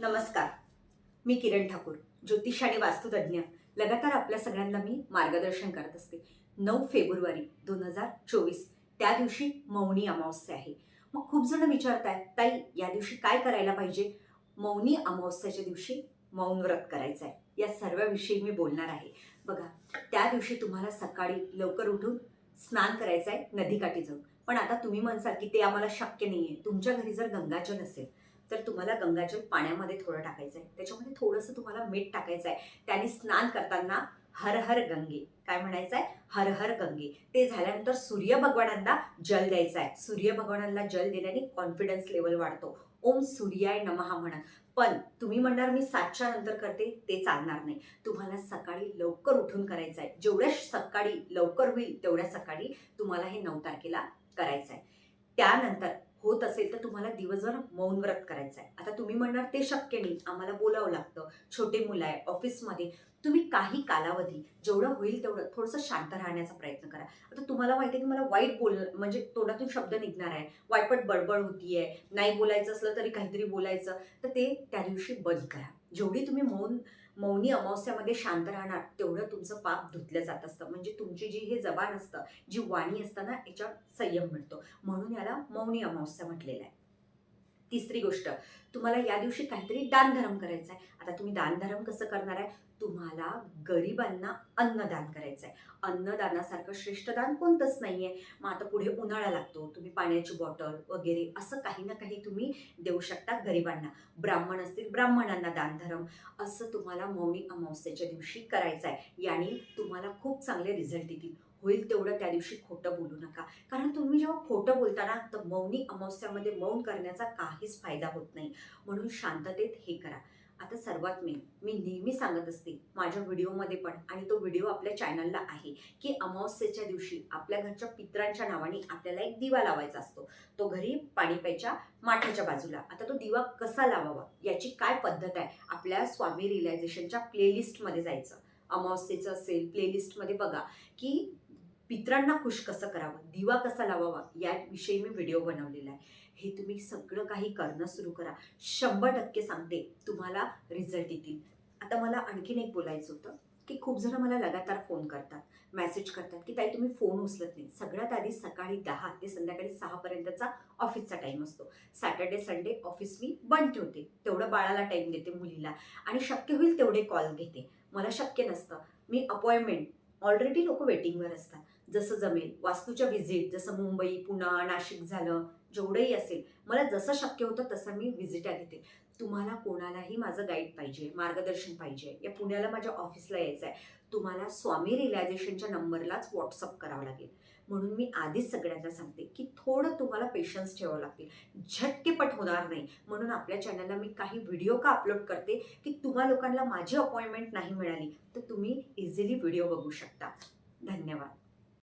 नमस्कार. मी किरण ठाकूर ज्योतिष आणि वास्तुतज्ञ लगातार आपल्या सगळ्यांना मी मार्गदर्शन करत असते. नऊ फेब्रुवारी दोन हजार चोवीस त्या दिवशी मौनी अमावस्या आहे. मग खूप जण विचारताय ताई या दिवशी काय करायला पाहिजे? मौनी अमावस्याच्या दिवशी मौन व्रत करायचं आहे या सर्वाविषयी मी बोलणार आहे. बघा त्या दिवशी तुम्हाला सकाळी लवकर उठून स्नान करायचं आहे नदीकाठी जाऊन. पण आता तुम्ही म्हणसाल की ते आम्हाला शक्य नाही आहे तुमच्या घरी जर गंगाजल असेल तर तुम्हाला गंगाजल पाण्यामध्ये थोडं टाकायचं आहे त्याच्यामध्ये थोडंसं तुम्हाला मीठ टाकायचं आहे त्याने स्नान करताना हर हर गंगे. काय म्हणायचं आहे हर हर गंगे. ते झाल्यानंतर सूर्य भगवानांना जल द्यायचं आहे सूर्य भगवानांना जल दिल्याने कॉन्फिडन्स लेवल वाढतो. ओम सूर्याय नमहा म्हणा. पण तुम्ही म्हणणार मी सातच्या नंतर करते ते चालणार नाही. तुम्हाला सकाळी लवकर उठून करायचं आहे जेवढ्या सकाळी लवकर होईल तेवढ्या सकाळी तुम्हाला हे नऊ तारखेला करायचं आहे त्यानंतर होत असेल तर तुम्हाला दिवसभर मौन व्रत करायचं आहे आता तुम्ही म्हणणार ते शक्य नाही. आम्हाला बोलावं लागतं. छोटे मुलं आहे ऑफिसमध्ये. तुम्ही काही कालावधी जेवढं होईल तेवढं थोडंसं शांत राहण्याचा प्रयत्न करा. आता तुम्हाला माहिती आहे की मला वाईट बोल म्हणजे तोंडातून शब्द निघणार आहे. वायपट बडबड होतीये. नाही बोलायचं असलं तरी काहीतरी बोलायचं. तर ते त्या दिवशी बंद करा. जेवढी तुम्ही मौन मौनी अमावस्यामध्ये शांत राहणार तेवढं तुमचं पाप धुतलं जात असतं. म्हणजे तुमची जी हे जबान असतं जी वाणी असताना याच्यावर संयम मिळतो. म्हणून याला मौनी अमावस्या म्हटलेलं आहे. तिसरी गोष्ट तुम्हाला या दिवशी काहीतरी दानधर्म करायचं आहे आता तुम्ही दानधर्म कसं करणार आहे? तुम्हाला गरिबांना अन्नदान करायचं आहे अन्नदानासारखं श्रेष्ठ दान कोणतंच नाही आहे मग आता पुढे उन्हाळा लागतो तुम्ही पाण्याची बॉटल वगैरे असं काही ना काही तुम्ही देऊ शकता गरिबांना. ब्राह्मण असतील ब्राह्मणांना दानधर्म असं तुम्हाला मौनी अमावस्येच्या दिवशी करायचं आहे याने तुम्हाला खूप चांगले रिझल्ट येतील. होईल तेवढं त्या दिवशी खोटं बोलू नका. कारण तुम्ही जेव्हा खोटं बोलता ना तर मौनी अमावस्यामध्ये मौन करण्याचा काहीच फायदा होत नाही. म्हणून शांततेत हे करा. आता सर्वात मेन मी नेहमी सांगत असते माझ्या व्हिडिओमध्ये पण आणि तो व्हिडिओ आपल्या चॅनलला आहे की अमावस्येच्या दिवशी आपल्या घरच्या पित्रांच्या नावाने आपल्याला एक दिवा लावायचा असतो. तो घरी पाणी प्यायच्या माठाच्या बाजूला. आता तो दिवा कसा लावावा याची काय पद्धत आहे आपल्या स्वामी रिलायझेशनच्या प्लेलिस्टमध्ये जायचं. अमावस्येचं असेल प्लेलिस्टमध्ये बघा की पित्रांना खुश कसं करावं? दिवा कसा लावावा? याविषयी मी व्हिडिओ बनवलेला आहे. हे तुम्ही सगळं काही करणं सुरू करा. शंभर टक्के सांगते तुम्हाला रिझल्ट येतील. आता मला आणखीन एक बोलायचं होतं की खूप जण मला लगातार फोन करतात मेसेज करतात की ताई तुम्ही फोन उचलत नाही. सगळ्यात आधी सकाळी दहा ते संध्याकाळी सहापर्यंतचा ऑफिसचा टाईम असतो. सॅटर्डे संडे ऑफिस मी बंद ठेवते. तेवढं बाळाला टाईम देते मुलीला. आणि शक्य होईल तेवढे कॉल घेते. मला शक्य नसतं. मी अपॉइंटमेंट ऑलरेडी लोक वेटिंगवर असतात. जसं जमेल. वास्तूच्या व्हिजिट जसं मुंबई पुणा नाशिक झालं जेवढंही असेल मला जसं शक्य होतं तसं मी व्हिजिटा घेते. तुम्हाला कोणालाही माझं गाईड पाहिजे मार्गदर्शन पाहिजे. या पुण्याला माझ्या ऑफिसला यायचं आहे तुम्हाला स्वामी रिलॅझेशनच्या नंबरलाच व्हॉट्सअप करावं लागेल. म्हणून मी आधीच सगळ्यांना सांगते की थोडं तुम्हाला पेशन्स ठेवावं लागतील झटकेपट होणार नाही. म्हणून आपल्या चॅनलला मी काही व्हिडिओ का अपलोड करते की तुम्हा लोकांना माझी अपॉइंटमेंट नाही मिळाली तर तुम्ही इझिली व्हिडिओ बघू शकता. धन्यवाद.